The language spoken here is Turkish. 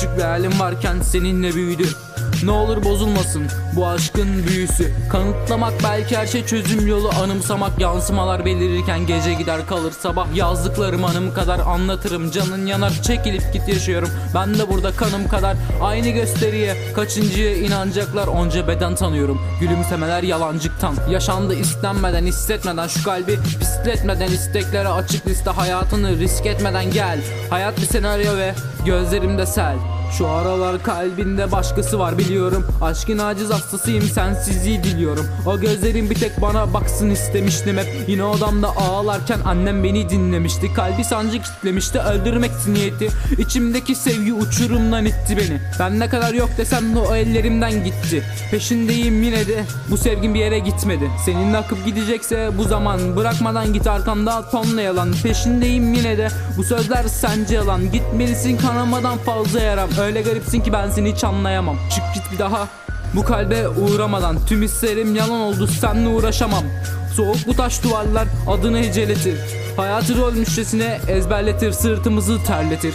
Küçük bir hayalim varken seninle büyüdü ne olur bozulmasın bu aşkın büyüsü. Kanıtlamak belki her şey çözüm yolu. Anımsamak yansımalar belirirken Gece gider kalır sabah. Yazdıklarım anım kadar Anlatırım. Canın yanar çekilip git yaşıyorum. Ben de burada kanım kadar. Aynı gösteriye kaçıncıya inanacaklar? Onca beden tanıyorum. Gülümsemeler yalancıktan. Yaşandı istenmeden hissetmeden. Şu kalbi pisletmeden isteklere açık liste. Hayatını risk etmeden gel. Hayat bir senaryo ve gözlerimde sel şu aralar kalbinde başkası var biliyorum. Aşkın aciz hastasıyım sensizliği diliyorum. O gözlerin bir tek bana baksın istemiştim hep. Yine odamda ağlarken annem beni dinlemişti. Kalbi sancı kitlemişti öldürmek niyeti. İçimdeki sevgi uçurumdan itti beni. Ben ne kadar yok desem de o ellerimden gitti. Peşindeyim yine de bu sevgim bir yere gitmedi. Seninle akıp gidecekse bu zaman Bırakmadan git arkamda tonla yalan. Peşindeyim yine de bu sözler sence yalan. Gitmelisin kanamadan fazla yaram Öyle garipsin ki ben seni hiç anlayamam. Çık git bir daha. Bu kalbe uğramadan. Tüm hislerim yalan oldu seninle uğraşamam. Soğuk bu taş duvarlar adını heceletir Hayatı rolmüşçesine ezberletir sırtımızı terletir